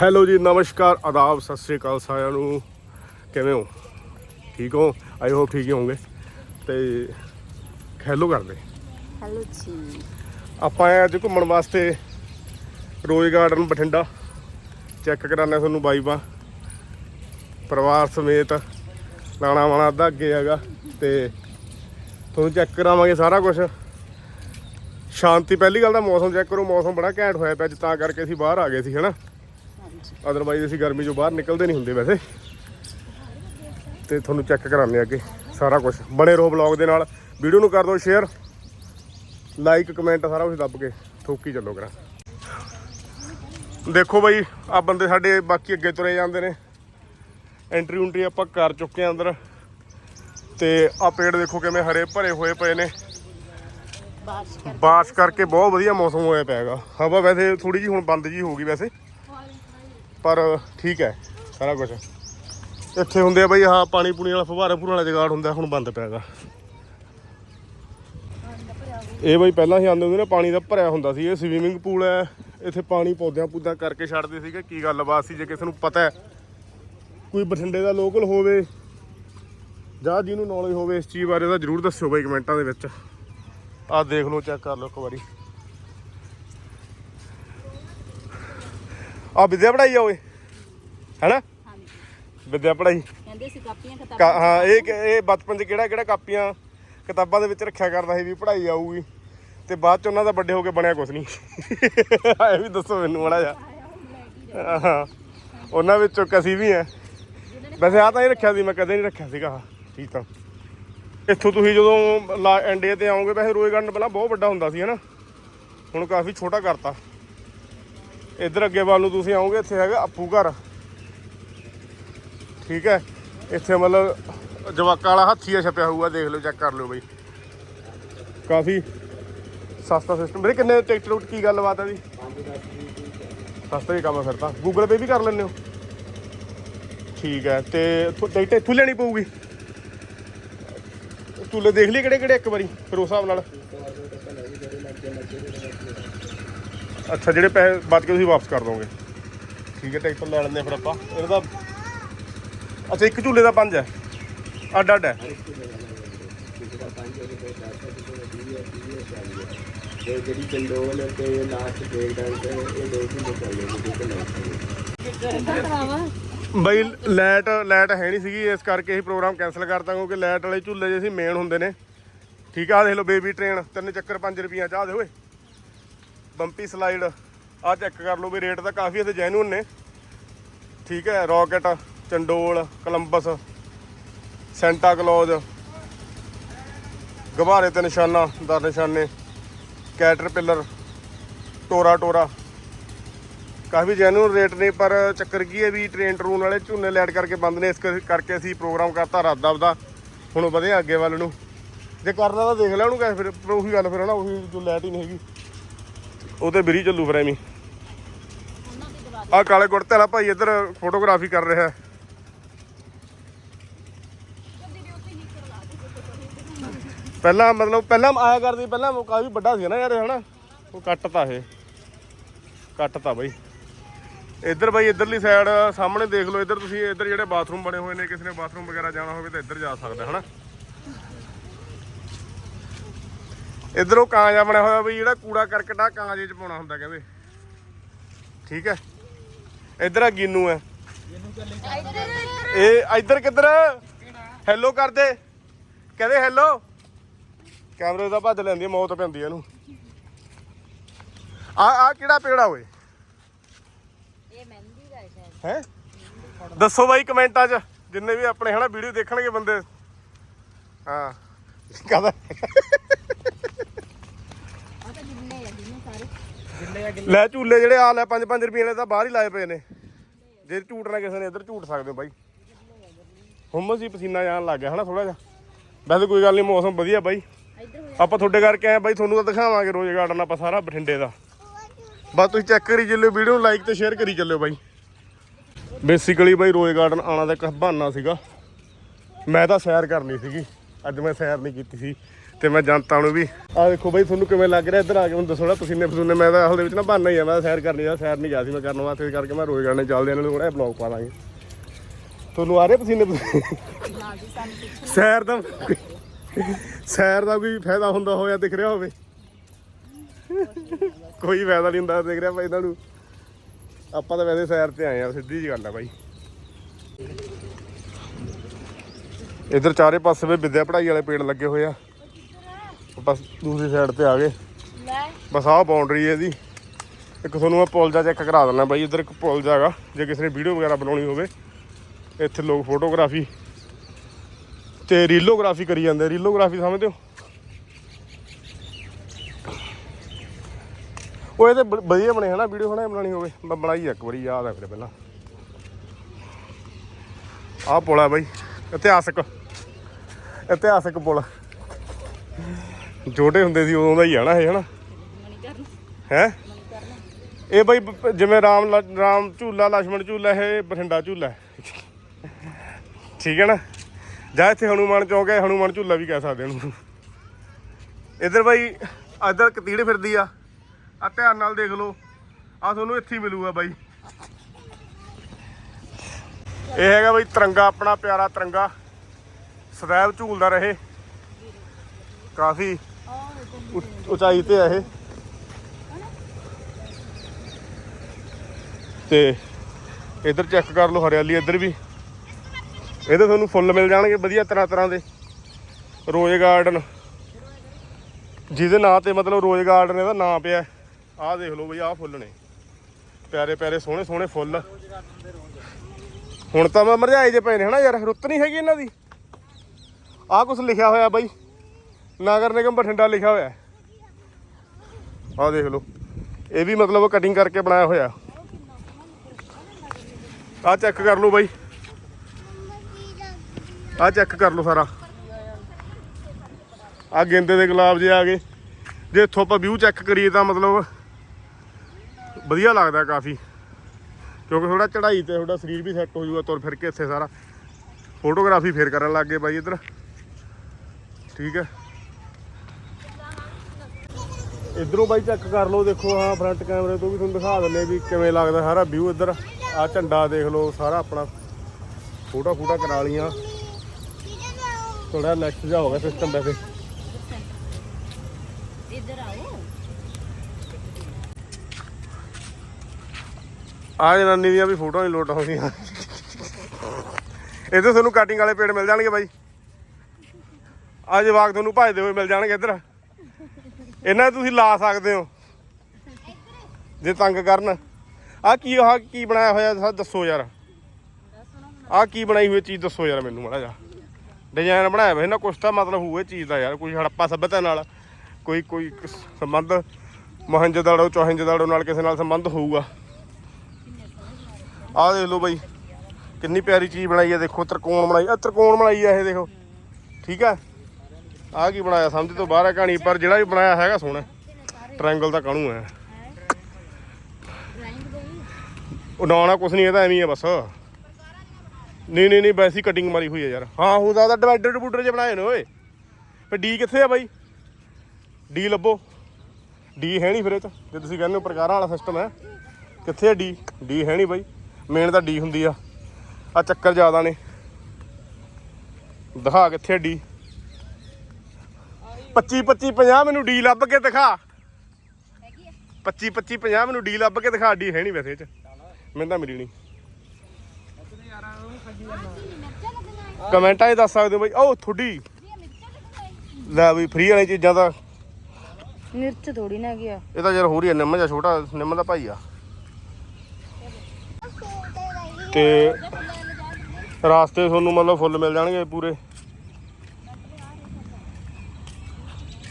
Hello ਜੀ ਨਮਸਕਾਰ ਆਦਾਬ ਸਤਿ ਸ੍ਰੀ ਅਕਾਲ ਸਾਰਿਆਂ ਨੂੰ। ਕਿਵੇਂ ਹੋ? ਠੀਕ ਹੋ? ਆਈ ਹੋਪ ਠੀਕ ਹੀ ਹੋਵੋਗੇ। ਤੇ ਹੈਲੋ ਕਰਦੇ। ਹੈਲੋ ਜੀ। ਆਪਾਂ ਆਏ ਅੱਜ ਘੁੰਮਣ ਵਾਸਤੇ ਰੋਜ਼ ਗਾਰਡਨ ਬਠਿੰਡਾ। ਚੈੱਕ ਕਰਾਣਾ ਤੁਹਾਨੂੰ ਬਾਈਬਾ ਪਰਿਵਾਰ ਸਮੇਤ ਲਾਣਾ ਵਾਣਾ ਅੱਧਾ ਅੱਗੇ ਹੈਗਾ। ਤੇ ਤੁਹਾਨੂੰ ਚੈੱਕ ਕਰਾਵਾਂਗੇ ਸਾਰਾ ਕੁਝ ਸ਼ਾਂਤੀ ਪਹਿਲੀ ਗੱਲ ਤਾਂ ਮੌਸਮ ਚੈੱਕ ਕਰੋ। ਮੌਸਮ ਬੜਾ ਘੈਂਟ ਹੋਇਆ ਪਿਆ ਅੱਜ ਤਾਂ ਕਰਕੇ ਅਸੀਂ ਬਾਹਰ ਆ ਗਏ ਸੀ ਹਨਾ? ਅਦਰਵਾਈਜ਼ ਅਸੀਂ ਗਰਮੀ ਚੋਂ ਬਾਹਰ ਨਿਕਲਦੇ ਨਹੀਂ ਹੁੰਦੇ ਵੈਸੇ। ਤੇ ਤੁਹਾਨੂੰ ਚੈੱਕ ਕਰਾਉਂਦੇ ਅੱਗੇ ਸਾਰਾ ਕੁਝ ਬਣੇ ਰਹੋ ਬਲੌਗ ਦੇ ਨਾਲ। ਵੀਡੀਓ ਨੂੰ ਕਰ ਦਿਓ ਸ਼ੇਅਰ ਲਾਈਕ ਕਮੈਂਟ ਸਾਰਾ ਕੁਝ ਦੱਬ ਕੇ ਠੋਕੀ ਚੱਲੋ ਕਰਾਂ। ਦੇਖੋ ਬਈ ਆ ਬੰਦੇ ਸਾਡੇ ਬਾਕੀ ਅੱਗੇ ਤੁਰੇ ਜਾਂਦੇ ਨੇ। ਐਂਟਰੀ ਉਂਟਰੀ ਆਪਾਂ ਕਰ ਚੁੱਕੇ ਆ ਅੰਦਰ। ਤੇ ਆ ਪੇੜ ਦੇਖੋ ਕਿਵੇਂ ਹਰੇ ਭਰੇ ਹੋਏ ਪਏ ਨੇ। ਬਾਰਿਸ਼ ਕਰ ਬਾਰਿਸ਼ ਕਰਕੇ ਬਹੁਤ ਵਧੀਆ ਮੌਸਮ ਹੋਇਆ ਪਿਆ ਹੈਗਾ। ਹਵਾ ਵੈਸੇ ਥੋੜੀ ਜੀ ਹੁਣ ਬੰਦ ਜੀ ਹੋ ਗਈ ਵੈਸੇ। ਪਰ ਠੀਕ ਹੈ, ਸਾਰਾ ਕੁਝ ਇੱਥੇ ਹੁੰਦੇ ਆ ਬਈ ਆਹ ਪਾਣੀ ਪੂਣੀ ਵਾਲਾ ਫੁਹਾਰਾ ਫੁਹਾਰਾ ਵਾਲਾ ਜਗਾੜ ਹੁੰਦਾ, ਹੁਣ ਬੰਦ ਪਿਆ ਹੈਗਾ। ਇਹ ਬਈ ਪਹਿਲਾਂ ਹੀ ਆਉਂਦੇ ਹੁੰਦੇ ਨੇ, ਪਾਣੀ ਦਾ ਭਰਿਆ ਹੁੰਦਾ ਸੀ, ਇਹ ਸਵੀਮਿੰਗ ਪੂਲ ਹੈ। ਇੱਥੇ ਪਾਣੀ ਪੌਦਿਆਂ ਪੂਦਿਆਂ ਕਰਕੇ ਛੱਡਦੇ ਸੀਗੇ, ਕੀ ਗੱਲਬਾਤ ਸੀ ਜੇ ਕਿਸੇ ਨੂੰ ਪਤਾ ਹੈ। ਕੋਈ ਬਠਿੰਡੇ ਦਾ ਲੋਕਲ ਹੋਵੇ, ਜਾਂ ਜਿਹਨੂੰ ਨੌਲੇਜ ਹੋਵੇ ਇਸ ਚੀਜ਼ ਬਾਰੇ ਤਾਂ ਜਰੂਰ ਦੱਸਿਓ ਬਈ ਕਮੈਂਟਾਂ ਦੇ ਵਿੱਚ। ਆਹ ਦੇਖ ਲਓ ਚੈੱਕ ਕਰ ਲਓ ਇੱਕ ਵਾਰੀ। ਆ ਵਿਦਿਆ ਪੜਾਈ ਆ ਓਏ। ਹੈਨਾ? ਵਿਦਿਆ ਪੜਾਈ ਕਹਿੰਦੇ ਸੀ ਕਾਪੀਆਂ ਕਿਤਾਬਾਂ ਹਾਂ ਇਹ ਇਹ ਬਚਪਨ 'ਚ ਕਿਹੜਾ ਕਿਹੜਾ ਕਾਪੀਆਂ ਕਿਤਾਬਾਂ ਦੇ ਵਿੱਚ ਰੱਖਿਆ ਕਰਦਾ ਸੀ ਵੀ ਪੜ੍ਹਾਈ ਆਊਗੀ। ਤੇ ਬਾਅਦ 'ਚ ਉਹਨਾਂ ਦਾ ਵੱਡੇ ਹੋ ਕੇ ਬਣਿਆ ਕੁਝ ਨਹੀਂ ਇਹ ਵੀ ਦੱਸੋ ਮੈਨੂੰ ਮਾੜਾ ਜਿਹਾ। ਹਾਂ। ਉਹਨਾਂ ਵਿੱਚੋਂ ਕਸੀ ਵੀ ਹੈ ਵੈਸੇ ਆ ਤਾਂ ਇਹ ਰੱਖਿਆ ਸੀ ਮੈਂ ਕਦੇ ਨਹੀਂ ਰੱਖਿਆ ਸੀਗਾ ਠੀਕ ਤਾਂ। ਇੱਥੋਂ ਤੁਸੀਂ ਜਦੋਂ ਐਂਡੇ ਤੇ ਆਓਗੇ ਵੈਸੇ ਰੋਜ਼ ਗਾਰਡਨ ਪਹਿਲਾਂ ਬਹੁਤ ਵੱਡਾ ਹੁੰਦਾ ਸੀ ਹਨਾ? ਹੁਣ ਕਾਫੀ ਛੋਟਾ ਕਰਤਾ। ਇੱਧਰ ਅੱਗੇ ਵੱਲ ਨੂੰ ਤੁਸੀਂ ਆਓਗੇ ਇੱਥੇ ਹੈਗਾ ਆਪੂ ਘਰ। ਠੀਕ ਹੈ? ਇੱਥੇ ਮਤਲਬ ਜਵਾਕਾਂ ਵਾਲਾ ਹੱਥੀ ਆ ਛਪਿਆ ਹੋਊਗਾ, ਦੇਖ ਲਓ ਚੈੱਕ ਕਰ ਲਿਓ ਬਈ। ਕਾਫੀ ਸਸਤਾ ਸਿਸਟਮ ਵੀਰੇ, ਕਿੰਨੇ ਟਿਕਟ ਰੂਟ ਕੀ ਗੱਲਬਾਤ ਹੈ ਜੀ? ਸਸਤਾ ਹੀ ਕੰਮ ਹੈ ਫਿਰ ਤਾਂ। ਗੂਗਲ ਪੇ ਵੀ ਕਰ ਲੈਂਦੇ ਹੋ? ਠੀਕ ਹੈ, ਤੇ ਟਿਕਟ ਇੱਥੋਂ ਲੈਣੀ ਪਊਗੀ? ਤੁਲੇ ਦੇਖ ਲਈ ਕਿਹੜੇ ਕਿਹੜੇ ਇੱਕ ਵਾਰੀ, ਫਿਰ ਉਸ ਹਿਸਾਬ ਨਾਲ। ਅੱਛਾ ਜਿਹੜੇ ਪੈਸੇ ਬਚ ਕੇ ਤੁਸੀਂ ਵਾਪਸ ਕਰ ਦੋਗੇ। ਠੀਕ ਹੈ ਟਿਕਟ ਲੈ ਲੈਂਦੇ ਫਿਰ ਆਪਾਂ। ਇਹਦਾ ਅੱਛਾ ਇੱਕ ਝੂਲੇ ਦਾ ਪੰਜ ਹੈ। ਅੱਡ ਅੱਡ ਹੈ। ਤੇ ਜਿਹੜੀ ਚੰਡੋਲ ਤੇ ਲਾਸਟ ਬ੍ਰੇਕ ਡਾਂਸ ਇਹ ਦੋ ਝੂਲੇ ਚੱਲਦੇ ਨੇ ਜਿਹੜੇ ਲਾਸਟ ਬਈ ਲਾਈਟ ਲਾਈਟ ਹੈ ਨਹੀਂ ਸੀਗੀ ਇਸ ਕਰਕੇ ਅਸੀਂ ਪ੍ਰੋਗਰਾਮ ਕੈਨਸਲ ਕਰਤਾ ਕਿਉਂਕਿ ਲਾਈਟ ਵਾਲੇ ਝੂਲੇ ਜੇ ਸੀ ਮੇਨ ਹੁੰਦੇ ਨੇ। ਠੀਕ ਆ ਦੇਖ ਲਓ ਬੇਬੀ ਟ੍ਰੇਨ ਤਿੰਨ ਚੱਕਰ 5 ਰੁਪਈਆ ਚਾਹ ਦੇ ਓਏ। ਬੰਪੀ ਸਲਾਈਡ ਆ ਚੈੱਕ ਕਰ ਲਓ ਵੀ ਰੇਟ ਤਾਂ ਕਾਫੀ ਇੱਥੇ ਜੈਨੂਨ ਨੇ। ਠੀਕ ਹੈ ਰਾਕਟ ਚੰਡੋਲ ਕਲੰਬਸ ਸੈਂਟਾ ਕਲੌਜ ਗਵਾਰੇ ਤੇ ਨਿਸ਼ਾਨਾ, ਦਾ ਨਿਸ਼ਾਨੇ। ਕੈਟਰਪਿਲਰ ਟੋਰਾ ਟੋਰਾ। ਕਾਫੀ ਜੈਨੂਨ ਰੇਟ ਨੇ, ਪਰ ਚੱਕਰ ਕੀ ਹੈ ਵੀ ਟ੍ਰੇਨ ਟਰੂਨ ਵਾਲੇ ਝੂਨੇ ਲੈਟ ਕਰਕੇ ਬੰਦ ਨੇ, ਇਸ ਕਰਕੇ ਅਸੀਂ ਪ੍ਰੋਗਰਾਮ ਕਰਤਾ ਰੱਦ ਆਪਦਾ। ਹੁਣ ਵਧੇ ਅੱਗੇ ਵੱਲ ਨੂੰ। ਜੇ ਕਰਨਾ ਤਾਂ ਦੇਖ ਲੈ ਉਹਨੂੰ ਕਹੇ ਫਿਰ, ਉਹੀ ਗੱਲ ਫਿਰ ਹਨਾ, ਉਹੀ ਜੋ ਲੈਟ ਹੀ ਨਹੀਂ ਹੈਗੀ। ਉਹ ਤੇ ਬਿਰੀ ਚੱਲੂ ਫਿਰ ਐਵੇਂ ਆ ਕਾਲੇ ਕੁੜਤੇ ਵਾਲਾ ਭਾਈ ਇੱਧਰ ਫੋਟੋਗ੍ਰਾਫੀ ਕਰ ਰਿਹਾ। ਹੈ ਪਹਿਲਾਂ ਮਤਲਬ ਪਹਿਲਾਂ ਆਇਆ ਕਰਦੀ, ਪਹਿਲਾਂ ਕਾਫੀ ਵੱਡਾ ਸੀ ਨਾ ਯਾਰ ਹਨਾ। ਉਹ ਕੱਟਤਾ ਇਹ। ਕੱਟਤਾ ਬਈ। ਇੱਧਰ ਬਾਈ ਇੱਧਰਲੀ ਸਾਈਡ ਸਾਹਮਣੇ ਦੇਖ ਲਓ, ਇੱਧਰ ਤੁਸੀਂ ਇੱਧਰ ਜਿਹੜੇ ਬਾਥਰੂਮ ਬਣੇ ਹੋਏ ਨੇ, ਕਿਸੇ ਨੇ ਬਾਥਰੂਮ ਵਗੈਰਾ ਜਾਣਾ ਹੋਵੇ ਤਾਂ ਇੱਧਰ ਜਾ ਸਕਦਾ ਹਨਾ। ਇੱਧਰ ਉਹ ਕਾਂ ਜਿਹਾ ਬਣਿਆ ਹੋਇਆ ਬਈ ਜਿਹੜਾ ਕੂੜਾ ਕਰਕਟ ਆ ਕਾਂ ਜਿਹੇ ਚ ਪਾਉਣਾ ਹੁੰਦਾ ਕਹਿੰਦੇ। ਠੀਕ ਹੈ? ਇੱਧਰ ਆ ਗਿੰਨੂ ਹੈ ਇਹ ਇੱਧਰ ਕਿੱਧਰ? ਹੈਲੋ ਕਰਦੇ ਕਹਿੰਦੇ ਹੈਲੋ ਕੈਮਰੇ ਦਾ ਭੱਜ ਲੈਂਦੀ ਮੌਤ ਪੈਂਦੀ ਇਹਨੂੰ। ਆ ਆ ਕਿਹੜਾ ਪੇੜਾ ਓਏ? ਇਹ ਮਹਿੰਦੀ ਦਾ ਹੈ ਸ਼ਾਇਦ। ਹੈ? ਦੱਸੋ ਬਾਈ ਕਮੈਂਟਾਂ 'ਚ ਜਿੰਨੇ ਵੀ ਆਪਣੇ ਹਨਾ ਵੀਡੀਓ ਦੇਖਣਗੇ ਬੰਦੇ। ਹਾਂ। ਕਹਦਾ ਆ ਤਾਂ ਜਿੰਨੇ ਆ ਜਿੰਨੇ ਸਾਰੇ ਲੈ ਝੂਲੇ ਜਿਹੜੇ ਆ ਲੈ 5-5 ਰੁਪਏ ਵਾਲੇ ਤਾਂ ਬਾਹਰ ਹੀ ਲਾਏ ਪਏ ਨੇ। ਜੇ ਝੂਟਣਾ ਕਿਸੇ ਨੇ ਇੱਧਰ ਝੂਟ ਸਕਦੇ ਹੋ ਬਾਈ। ਹੁਮਸ ਹੀ ਪਸੀਨਾ ਜਾਣ ਲੱਗ ਗਿਆ ਹਨਾ ਥੋੜਾ ਜਿਹਾ। ਵੈਸੇ ਕੋਈ ਗੱਲ ਨਹੀਂ ਮੌਸਮ ਵਧੀਆ ਬਾਈ। ਆਪਾਂ ਤੁਹਾਡੇ ਕਰਕੇ ਆਏ ਬਾਈ ਤੁਹਾਨੂੰ ਤਾਂ ਦਿਖਾਵਾਂਗੇ ਰੋਜ਼ ਗਾਰਡਨ ਆਪਾਂ ਸਾਰਾ ਬਠਿੰਡੇ ਦਾ। ਬਸ ਤੁਸੀਂ ਚੈੱਕ ਕਰੀ ਚੱਲਿਓ ਵੀਡੀਓ ਨੂੰ ਲਾਈਕ ਤੇ ਸ਼ੇਅਰ ਕਰੀ ਚੱਲਿਓ ਬਾਈ। ਬੇਸਿਕਲੀ ਬਾਈ ਰੋਜ਼ ਗਾਰਡਨ ਆਉਣਾ ਦਾ ਇੱਕ ਬਹਾਨਾ ਸੀਗਾ। ਮੈਂ ਤਾਂ ਸੈਰ ਕਰਨੀ ਸੀਗੀ। ਅੱਜ ਮੈਂ ਸੈਰ ਨਹੀਂ ਕੀਤੀ ਸੀ। ਤੇ ਮੈਂ ਜਨਤਾ ਨੂੰ ਵੀ। ਆ ਦੇਖੋ ਬਾਈ, ਤੁਹਾਨੂੰ ਕਿਵੇਂ ਲੱਗ ਰਿਹਾ? ਇੱਧਰ ਆ ਕੇ ਮੈਨੂੰ ਦੱਸੋ ਨਾ, ਪਸੀਨੇ ਪਸੂਨੇ, ਮੈਂ ਤਾਂ ਉਹਦੇ ਵਿੱਚ ਨਾ ਬਹਾਨਾ ਹੀ ਆ, ਮੈਂ ਸੈਰ ਕਰਨੀ ਆ, ਸੈਰ ਨਹੀਂ ਗਿਆ ਸੀ ਮੈਂ ਕਰਨ ਵਾਸਤੇ ਕਰਕੇ ਮੈਂ ਰੋਜ਼ ਗਾਣੇ ਚੱਲਦੇ ਇਹਨਾਂ ਨੂੰ ਥੋੜਾ ਬਲੌਗ ਪਾ ਦਾਂਗੇ। ਤੁਹਾਨੂੰ ਆ ਰਹੇ ਪਸੀਨੇ ਪਸੂਨੇ? ਸੈਰ ਦਾ ਸੈਰ ਦਾ ਕੋਈ ਫਾਇਦਾ ਹੁੰਦਾ ਹੋਇਆ ਦਿਖ ਰਿਹਾ ਹੋਵੇ। ਕੋਈ ਫਾਇਦਾ ਨਹੀਂ ਹੁੰਦਾ ਦਿਖ ਰਿਹਾ ਭਾਈ ਇਹਨਾਂ ਨੂੰ। ਆਪਾਂ ਤਾਂ ਵੈਸੇ ਸੈਰ ਤੇ ਆਏ ਆ, ਸਿੱਧੀ ਜੀ ਗੱਲ ਆ ਬਾਈ। ਇਧਰ ਚਾਰੇ ਪਾਸੇ ਵੀ ਵਿਦਿਆ ਪੜ੍ਹਾਈ ਵਾਲੇ ਪੇੜ ਲੱਗੇ ਹੋਏ ਆ। ਬਸ ਦੂਸਰੀ ਸਾਈਡ ਤੇ ਆ ਗਏ। ਬਸ ਆਹ ਬਾਉਂਡਰੀ ਹੈ ਇਹਦੀ। ਇੱਕ ਤੁਹਾਨੂੰ ਮੈਂ ਪੁਲ ਜਾ ਚੈੱਕ ਕਰਾ ਦਿੰਦਾ ਬਾਈ ਇਧਰ ਇੱਕ ਪੁਲ ਜਾ ਹੈਗਾ ਜੇ ਕਿਸੇ ਨੇ ਵੀਡੀਓ ਵਗੈਰਾ ਬਣਾਉਣੀ ਹੋਵੇ। ਇੱਥੇ ਲੋਕ ਫੋਟੋਗ੍ਰਾਫੀ ਤੇ ਰੀਲੋਗ੍ਰਾਫੀ ਕਰੀ ਜਾਂਦੇ ਰੀਲੋਗ੍ਰਾਫੀ ਸਮਝਦੇ ਹੋ? ਉਹ ਇਹਦੇ ਬ- ਵਧੀਆ ਬਣੇ ਹਨਾ ਵੀਡੀਓ ਹਨਾ ਬਣਾਉਣੀ ਹੋਵੇ। ਮੈਂ ਬਣਾਈ ਇੱਕ ਵਾਰੀ ਯਾਦ ਆ ਫਿਰ ਪਹਿਲਾਂ। ਆਹ ਪੁਲ ਆ ਬਾਈ ਇਤਿਹਾਸਕ। ਇਤਿਹਾਸਕ ਪੁਲ। ਛੋਟੇ ਹੁੰਦੇ ਸੀ, ਉਦੋਂ ਦਾ ਹੀ ਆ ਨਾ ਇਹ, ਹਨਾ? ਹੈ? ਇਹ ਬਾਈ ਜਿਵੇਂ ਰਾਮ ਰਾਮ ਝੂਲਾ ਲక్ష్మణ ਝੂਲਾ, ਇਹ ਬਠਿੰਡਾ ਝੂਲਾ ਠੀਕ ਹੈ ਨਾ? ਜਾਂ ਇੱਥੇ ਹਨੂਮਾਨ ਚੌਕ ਹੈ, ਹਨੂਮਾਨ ਝੂਲਾ ਵੀ ਕਹਿ ਸਕਦੇ ਇਹਨੂੰ। ਇਧਰ ਬਾਈ, ਇਧਰ ਕਤੀੜ ਫਿਰਦੀ ਆ। ਆ ਧਿਆਨ ਨਾਲ ਦੇਖ ਲਓ। ਆ ਤੁਹਾਨੂੰ ਇੱਥੇ ਹੀ ਮਿਲੂਗਾ ਬਾਈ। ਇਹ ਹੈਗਾ ਬਾਈ ਤਿਰੰਗਾ, ਆਪਣਾ ਪਿਆਰਾ ਤਿਰੰਗਾ। ਸਦਾਇਬ ਝੂਲਦਾ ਰਹੇ। ਕਾਫੀ ਉਚਾਈ ਤੇ ਆ ਇਹ। ਤੇ ਇਧਰ ਚੈੱਕ ਕਰ ਲਓ ਹਰਿਆਲੀ ਇੱਧਰ ਵੀ। ਇਹਦੇ ਤੁਹਾਨੂੰ ਫੁੱਲ ਮਿਲ ਜਾਣਗੇ, ਵਧੀਆ ਤਰ੍ਹਾਂ ਤਰ੍ਹਾਂ ਦੇ। ਰੋਜ਼ ਗਾਰਡਨ ਜਿਹਦੇ ਨਾਂ ਤੇ ਮਤਲਬ ਰੋਜ਼ ਗਾਰਡਨ ਇਹਦਾ ਨਾਂ ਪਿਆ ਆਹ ਦੇਖ ਲਓ ਬਈ, ਆਹ ਫੁੱਲ ਨੇ। ਪਿਆਰੇ ਪਿਆਰੇ, ਸੋਹਣੇ ਸੋਹਣੇ ਫੁੱਲ। ਹੁਣ ਤਾਂ ਮੈਂ ਮਰਝਾਏ ਜੇ ਪਏ ਨੇ, ਹਨਾ ਯਾਰ? ਰੁੱਤ ਨਹੀਂ ਹੈਗੀ ਇਹਨਾਂ ਦੀ। ਆਹ ਕੁਝ ਲਿਖਿਆ ਹੋਇਆ ਬਾਈ। ਨਗਰ ਨਿਗਮ ਬਠਿੰਡਾ ਲਿਖਿਆ ਹੋਇਆ ਆਹ ਦੇਖ ਲਓ। ਇਹ ਵੀ ਮਤਲਬ ਕਟਿੰਗ ਕਰਕੇ ਬਣਾਇਆ ਹੋਇਆ। ਆ ਚੈੱਕ ਕਰ ਲਓ ਬਾਈ। ਆ ਚੈੱਕ ਕਰ ਲਓ ਸਾਰਾ। ਆ ਗੇਂਦੇ ਦੇ ਗੁਲਾਬ ਜੇ ਆ ਗਏ। ਜੇ ਇੱਥੋਂ ਆਪਾਂ ਵਿਊ ਚੈੱਕ ਕਰੀਏ ਤਾਂ ਮਤਲਬ ਵਧੀਆ ਲੱਗਦਾ ਕਾਫੀ। ਕਿਉਂਕਿ ਥੋੜਾ ਚੜਾਈ ਤੇ ਤੁਹਾਡਾ ਸਰੀਰ ਵੀ ਸੈੱਟ ਹੋ ਜਾਊਗਾ, ਤੁਰ ਫਿਰ ਕੇ ਇੱਥੇ ਸਾਰਾ। ਫੋਟੋਗ੍ਰਾਫੀ ਫੇਰ ਕਰਨ ਲੱਗ ਗਏ ਬਾਈ ਇੱਧਰ। ਠੀਕ ਹੈ। ਇਧਰੋਂ ਬਾਈ ਚੈੱਕ ਕਰ ਲਓ, ਦੇਖੋ ਹਾਂ ਫਰੰਟ ਕੈਮਰੇ ਤੋਂ ਵੀ ਤੁਹਾਨੂੰ ਦਿਖਾ ਦਿੰਨੇ ਵੀ ਕਿਵੇਂ ਲੱਗਦਾ ਸਾਰਾ ਵਿਊ ਇੱਧਰ। ਆ ਝੰਡਾ ਦੇਖ ਲਓ, ਸਾਰਾ ਆਪਣਾ ਫੋਟੋ ਫੋਟਾ ਕਰਾ ਲੀਆਂ ਥੋੜਾ ਨੈਕਸਟ ਜਾ ਹੋ ਸਿਸਟਮ ਵੈਸੇ। ਇੱਧਰ ਆਓ ਆ ਜਨਾਨੀ ਦੀਆਂ ਵੀ ਫੋਟੋਆਂ ਨਹੀਂ ਲੋਟ ਆਉਂਦੀਆਂ। ਇੱਥੇ ਤੁਹਾਨੂੰ ਕਟਿੰਗ ਵਾਲੇ ਪੇੜ ਮਿਲ ਜਾਣਗੇ ਬਾਈ। ਆ ਜਵਾਕ ਤੁਹਾਨੂੰ ਭਜਦੇ ਹੋਏ ਮਿਲ ਜਾਣਗੇ ਇੱਧਰ। ਇਹਨਾਂ ਤੁਸੀਂ ਲਾ ਸਕਦੇ ਹੋ। ਜੇ ਤੰਗ ਕਰਨ। ਆ ਕੀ ਆਹ ਕੀ ਬਣਾਇਆ ਹੋਇਆ ਸਾ ਦੱਸੋ ਯਾਰ। ਆ ਕੀ ਬਣਾਈ ਹੋਈ ਚੀਜ਼ ਦੱਸੋ ਯਾਰ ਮੈਨੂੰ ਮਾੜਾ ਜਿਹਾ। ਡਿਜ਼ਾਈਨ ਬਣਾਇਆ ਹੋਇਆ ਨਾ ਕੁਛ ਤਾਂ ਮਤਲਬ ਹੋਊ ਇਹ ਚੀਜ਼ ਦਾ ਯਾਰ, ਕੋਈ ਹੜੱਪਾ ਸੱਭਿਅਤਾ ਨਾਲ, ਕੋਈ ਕੋਈ ਕ- ਸੰਬੰਧ। ਮਹੰਜਦਾੜੋ ਚੌਹੰਜਦਾੜੋ ਨਾਲ ਕਿਸੇ ਨਾਲ ਸੰਬੰਧ ਹੋਊਗਾ। ਆਹ ਦੇਖ ਲਓ ਬਾਈ, ਕਿੰਨੀ ਪਿਆਰੀ ਚੀਜ਼ ਬਣਾਈ ਹੈ ਦੇਖੋ, ਤ੍ਰਿਕੋਣ ਬਣਾਈ ਆ ਤ੍ਰਿਕੋਣ ਬਣਾਈ ਆ ਇਹ, ਦੇਖੋ। ਠੀਕ ਹੈ ਆਹ ਕੀ ਬਣਾਇਆ, ਸਮਝ ਤੋਂ ਬਾਹਰ ਹੈ ਕਹਾਣੀ, ਪਰ ਜਿਹੜਾ ਵੀ ਬਣਾਇਆ ਹੈਗਾ ਸੋਹਣਾ। ਟ੍ਰਾਇੰਗਲ ਦਾ ਕਾਹਨੂੰ ਹੈ? ਉਡਾਉਣਾ ਕੁਛ ਨਹੀਂ, ਇਹ ਤਾਂ ਐਵੇਂ ਹੀ ਹੈ ਬਸ। ਨਹੀਂ ਨਹੀਂ ਨਹੀਂ, ਵੈਸੀ ਕਟਿੰਗ ਮਾਰੀ ਹੋਈ ਹੈ ਯਾਰ। ਹਾਂ ਹੁੰਦਾ ਤਾਂ ਡਿਵਾਈਡਰ ਡਿਬੂਟਰ ਜੇ ਬਣਾਏ ਨੇ, ਓਏ। ਫੇ ਡੀ ਕਿੱਥੇ ਆ ਬਾਈ? ਡੀ ਲੱਭੋ। ਡੀ ਹੈ ਨਹੀਂ ਫਿਰ ਇਹ ਚ, ਜੇ ਤੁਸੀਂ ਕਹਿੰਦੇ ਹੋ ਪ੍ਰਕਾਰਾਂ ਵਾਲਾ ਸਿਸਟਮ ਹੈ। ਕਿੱਥੇ ਆ ਡੀ ਡੀ ਹੈ ਨਹੀਂ ਬਾਈ। ਮੇਨ ਤਾਂ ਡੀ ਹੁੰਦੀ ਆ। ਆ ਚੱਕਰ ਜ਼ਿਆਦਾ ਨੇ। ਦਿਖਾ ਕਿੱਥੇ ਡੀ 25 25 50 ਮੈਨੂੰ ਡੀ ਲੱਭ ਕੇ ਦਿਖਾ। 25 25 50 ਮੈਨੂੰ ਡੀ ਲੱਭ ਕੇ ਦਿਖਾ ਡੀ ਹੈ ਨਹੀਂ ਵੈਸੇ ਇਹ ਚ। ਮੈਨੂੰ ਤਾਂ ਮਿਲੀ ਨਹੀਂ। ਕਮੈਂਟਾਂ 'ਚ ਦੱਸ ਸਕਦੇ ਹੋ ਬਾਈ। ਉਹ ਲੱਗੀਆਂ ਲੈ ਬਈ ਫ੍ਰੀ ਵਾਲੀ ਚੀਜ਼ਾਂ ਤਾਂ। ਮਿਰਚ ਥੋੜੀ ਨਾ ਗਿਆ ਇਹ ਤਾਂ ਯਾਰ ਹੋ ਰਹੀ ਹੈ ਨਿੰਮ ਜਾਂ ਛੋਟਾ ਨਿੰਮ ਦਾ ਭਾਈ ਆ। ਤੇ ਰਾਸਤੇ ਤੁਹਾਨੂੰ ਮਤਲਬ ਫੁੱਲ ਮਿਲ ਜਾਣਗੇ ਪੂਰੇ।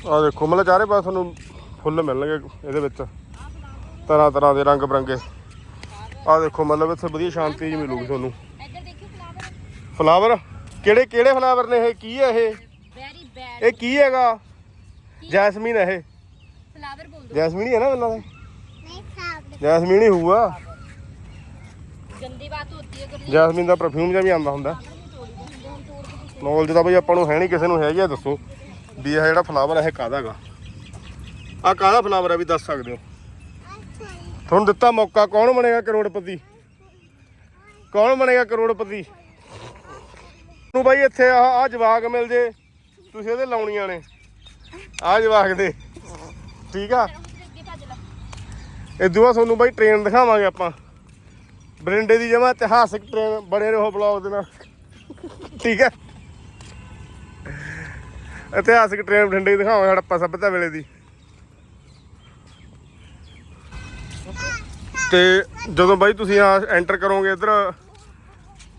ਆ ਦੇਖੋ ਮਤਲਬ ਚਾਰੇ ਪਾਸੇ ਤੁਹਾਨੂੰ ਫੁੱਲ ਮਿਲਣਗੇ ਇਹਦੇ ਵਿੱਚ। ਤਰ੍ਹਾਂ ਤਰ੍ਹਾਂ ਦੇ ਰੰਗ ਬਰੰਗੇ। ਆ ਦੇਖੋ ਮਤਲਬ ਇੱਥੇ ਵਧੀਆ ਸ਼ਾਂਤੀ ਜੀ ਮਿਲੂਗੀ ਤੁਹਾਨੂੰ। ਇੱਧਰ ਦੇਖਿਓ ਫਲਾਵਰ ਫਲਾਵਰ? ਕਿਹੜੇ ਕਿਹੜੇ ਫਲਾਵਰ ਨੇ ਇਹ? ਕੀ ਹੈ ਇਹ? ਇਹ ਕੀ ਹੈਗਾ? ਜੈਸਮੀਨ ਹੈ ਇਹ। ਫਲਾਵਰ ਬੋਲ ਦੋ ਜੈਸਮੀਨ ਹੀ ਹੈ ਨਾ ਇਹਨਾਂ ਦਾ? ਨਹੀਂ ਫਲਾਵਰ ਜੈਸਮੀਨ ਹੀ ਹੋਊਗਾ। ਗੰਦੀ ਬਾਤ ਹੁੰਦੀ ਹੈ ਜੈਸਮੀਨ ਦਾ ਪਰਫਿਊਮ ਜਿਹਾ ਵੀ ਆਉਂਦਾ ਹੁੰਦਾ। ਨੌਲੇਜ ਤਾਂ ਬਈ ਆਪਾਂ ਨੂੰ ਹੈ ਨਹੀਂ ਕਿਸੇ ਨੂੰ ਹੈਗੀ ਆ ਦੱਸੋ। ਵੀ ਇਹ ਜਿਹੜਾ ਫਲਾਵਰ ਹੈ ਇਹ ਕਾਹਦਾ ਹੈਗਾ? ਆ ਕਾਹਦਾ ਫਲਾਵਰ ਹੈ ਵੀ ਦੱਸ ਸਕਦੇ ਹੋ? ਤੁਹਾਨੂੰ ਦਿੱਤਾ ਮੌਕਾ, ਕੌਣ ਬਣੇਗਾ ਕਰੋੜਪਤੀ? ਕੌਣ ਬਣੇਗਾ ਕਰੋੜਪਤੀ? ਨੂੰ ਬਾਈ ਇੱਥੇ ਆ ਆ ਜਵਾਕ ਮਿਲ ਜੇ, ਤੁਸੀਂ ਇਹਦੇ ਲਾਉਣੀਆਂ ਨੇ। ਆ ਜਵਾਕ ਦੇ। ਠੀਕ ਆ? ਇਦੋਂ ਬਾਅਦ ਤੁਹਾਨੂੰ ਬਾਈ ਟ੍ਰੇਨ ਦਿਖਾਵਾਂਗੇ ਆਪਾਂ। ਬਰਿੰਡੇ ਦੀ ਜਮਾ ਇਤਿਹਾਸਿਕ ਟ੍ਰੇਨ ਬਣੇ ਰਹੋ ਬਲੌਗ ਦੇ ਨਾਲ। ਠੀਕ ਹੈ ਇਤਿਹਾਸਕ ਟ੍ਰੇਨ ਬਠਿੰਡੇ ਦੀ ਦਿਖਾਵਾਂਗੇ ਹੜੱਪਾ ਸੱਭਿਅਤਾ ਵੇਲੇ ਦੀ। ਤੇ ਜਦੋਂ ਬਾਈ ਤੁਸੀਂ ਆ ਐਂਟਰ ਕਰੋਗੇ ਇੱਧਰ,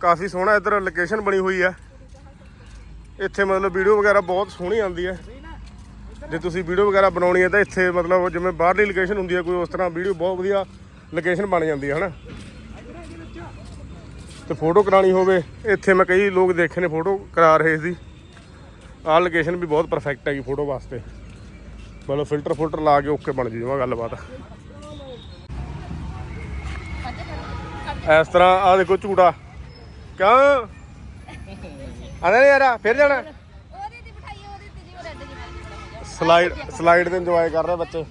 ਕਾਫੀ ਸੋਹਣਾ ਇੱਧਰ ਲੋਕੇਸ਼ਨ ਬਣੀ ਹੋਈ ਹੈ ਇੱਥੇ ਮਤਲਬ ਵੀਡੀਓ ਵਗੈਰਾ ਬਹੁਤ ਸੋਹਣੀ ਆਉਂਦੀ ਹੈ ਜੇ ਤੁਸੀਂ ਵੀਡੀਓ ਵਗੈਰਾ ਬਣਾਉਣੀ ਹੈ ਤਾਂ ਇੱਥੇ ਮਤਲਬ ਜਿਵੇਂ ਬਾਹਰਲੀ ਲੋਕੇਸ਼ਨ ਹੁੰਦੀ ਹੈ ਕੋਈ ਉਸ ਤਰ੍ਹਾਂ ਵੀਡੀਓ ਬਹੁਤ ਵਧੀਆ ਲੋਕੇਸ਼ਨ ਬਣ ਜਾਂਦੀ ਹੈ ਹਨਾ? ਤੇ ਫੋਟੋ ਕਰਾਣੀ ਹੋਵੇ, ਇੱਥੇ ਮੈਂ ਕਈ ਲੋਕ ਦੇਖੇ ਨੇ ਫੋਟੋ ਕਰਾ ਰਹੇ ਸੀ। ਆਹ ਲੋਕੇਸ਼ਨ ਵੀ ਬਹੁਤ ਪਰਫੈਕਟ ਹੈਗੀ ਫੋਟੋ ਵਾਸਤੇ। ਮਤਲਬ ਫਿਲਟਰ ਫੁਲਟਰ ਲਾ ਕੇ ਓਕੇ ਬਣ ਜੂਗਾ ਗੱਲਬਾਤ ਇਸ ਤਰ੍ਹਾਂ ਆ ਦੇਖੋ ਝੂਟਾ। ਕਿਉਂ? ਆਣਾ ਨਹੀਂ ਯਾਰਾ, ਫਿਰ ਜਾਣਾ। ਸਲਾਈਡ ਸਲਾਈਡ ਤੇ ਇੰਜੋਏ ਕਰ ਰਹੇ ਬੱਚੇ।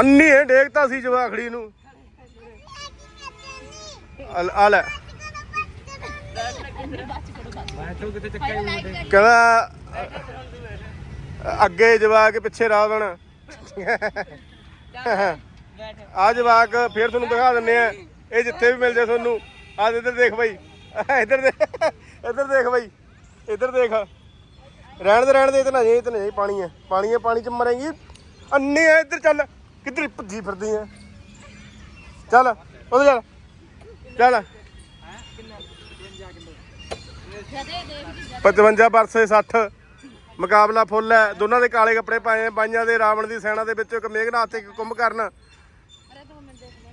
ਅੰਨੀ ਹੈ ਡੇਗਤਾ ਸੀ ਜਵਾਖੜੀ ਨੂੰ। ਆ ਲੈ- ਕਹਿੰਦਾ ਅੱਗੇ ਜਵਾਕ ਪਿੱਛੇ ਰਾਵਣ ਆ ਜਵਾਕ ਫੇਰ ਤੁਹਾਨੂੰ ਦਿਖਾ ਦਿੰਨੇ ਆ। ਇਹ ਜਿੱਥੇ ਵੀ ਮਿਲ ਜਾ ਤੁਹਾਨੂੰ। ਆ ਇੱਧਰ ਦੇਖ ਬਾਈ। ਇੱਧਰ ਦੇ ਇੱਧਰ ਦੇਖ ਬਾਈ। ਇੱਧਰ ਦੇਖ। ਰਹਿਣ ਦੇ ਰਹਿਣ ਦੇ, ਇਹ ਤਾਂ ਨਾ ਇਹ ਪਾਣੀ ਹੈ ਪਾਣੀ ਹੈ ਪਾਣੀ ਚ ਮਰੇਂਗੀ। ਅੰਨੇ ਆ, ਇੱਧਰ ਚੱਲ। ਕਿੱਧਰ ਭੱਜੀ ਫਿਰਦੀ ਆ? ਚੱਲ, ਉਧਰ ਚੱਲ। ਚੱਲ। 55 ਵਰਸੇ 60 ਮੁਕਾਬਲਾ ਫੁੱਲ ਹੈ। ਦੋਨਾਂ ਦੇ ਕਾਲੇ ਕੱਪੜੇ ਪਾਏ ਆ। ਬਾਈਆਂ ਦੇ ਰਾਵਣ ਦੀ ਸੈਨਾ ਦੇ ਵਿੱਚ ਇੱਕ ਮੇਘਨਾਥ ਤੇ ਇੱਕ ਕੁੰਭਕਰਨ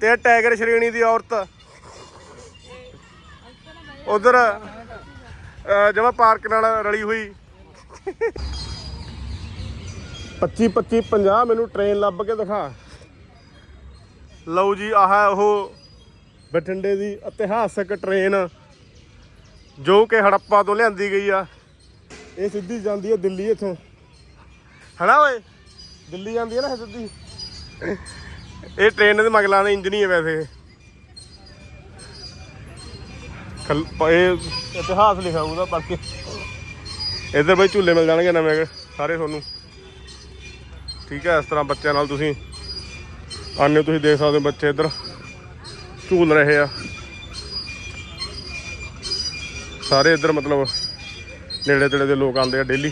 ਤੇ ਟਾਈਗਰ ਸ਼੍ਰੇਣੀ ਦੀ ਔਰਤ। ਉਧਰ ਜਮਾ ਪਾਰਕ ਨਾਲ ਰਲੀ ਹੋਈ। 25 25 50 ਮੈਨੂੰ ਟ੍ਰੇਨ ਲੱਭ ਕੇ ਦਿਖਾ। ਲਓ ਜੀ, ਆਹ ਉਹ ਬਠਿੰਡੇ ਦੀ ਇਤਿਹਾਸਕ ਟ੍ਰੇਨ ਜੋ ਕਿ ਹੜੱਪਾ ਤੋਂ ਲਿਆਂਦੀ ਗਈ ਆ। ਇਹ ਸਿੱਧੀ ਜਾਂਦੀ ਹੈ ਦਿੱਲੀ ਇੱਥੋਂ। ਹਨਾ ਓਏ? ਦਿੱਲੀ ਜਾਂਦੀ ਹੈ ਨਾ ਸਿੱਧੀ। ਇਹ ਟ੍ਰੇਨ ਦੇ ਮਗਲਾਂ ਦੇ ਇੰਜਨ ਹੀ ਹੈ ਵੈਸੇ। ਖਲ- ਪ- ਇਹ ਇਤਿਹਾਸ ਲਿਖਿਆ ਉਹਦਾ ਪੜ੍ਹ ਕੇ। ਇੱਧਰ ਬਈ ਝੂਲੇ ਮਿਲ ਜਾਣਗੇ ਨਵੇਂ ਸਾਰੇ ਤੁਹਾਨੂੰ। ਠੀਕ ਹੈ ਇਸ ਤਰ੍ਹਾਂ ਬੱਚਿਆਂ ਨਾਲ ਤੁਸੀਂ ਆਨੇ ਤੁਸੀਂ ਦੇਖ ਸਕਦੇ ਹੋ ਬੱਚੇ ਇੱਧਰ। ਝੂਲ ਰਹੇ ਆ। ਸਾਰੇ ਇੱਧਰ ਮਤਲਬ ਨੇੜੇ ਤੇੜੇ ਦੇ ਲੋਕ ਆਉਂਦੇ ਆ ਡੇਲੀ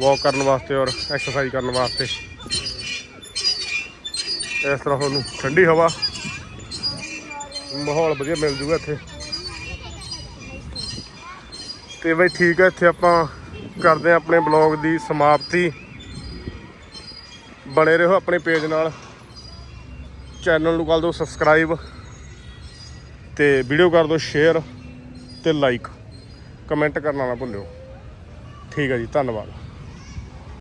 ਵਾਕ ਕਰਨ ਵਾਸਤੇ ਔਰ ਐਕਸਰਸਾਈਜ਼ ਕਰਨ ਵਾਸਤੇ। ਇਸ ਤਰ੍ਹਾਂ ਤੁਹਾਨੂੰ ਠੰਡੀ ਹਵਾ, ਮਾਹੌਲ ਵਧੀਆ ਮਿਲ ਜੂਗਾ ਇੱਥੇ। ਤੇ ਬਈ ਠੀਕ ਹੈ ਇੱਥੇ ਆਪਾਂ ਕਰਦੇ ਹਾਂ ਆਪਣੇ ਬਲੌਗ ਦੀ ਸਮਾਪਤੀ। ਬਣੇ ਰਹੋ ਆਪਣੇ ਪੇਜ ਨਾਲ। ਚੈਨਲ ਨੂੰ ਕਰ ਦਿਓ ਸਬਸਕ੍ਰਾਈਬ ਤੇ ਵੀਡੀਓ ਕਰ ਦਿਓ ਸ਼ੇਅਰ ਤੇ ਲਾਈਕ। ਕਮੈਂਟ ਕਰਨਾ ਨਾ ਭੁੱਲਿਓ। ਠੀਕ ਹੈ ਜੀ, ਧੰਨਵਾਦ।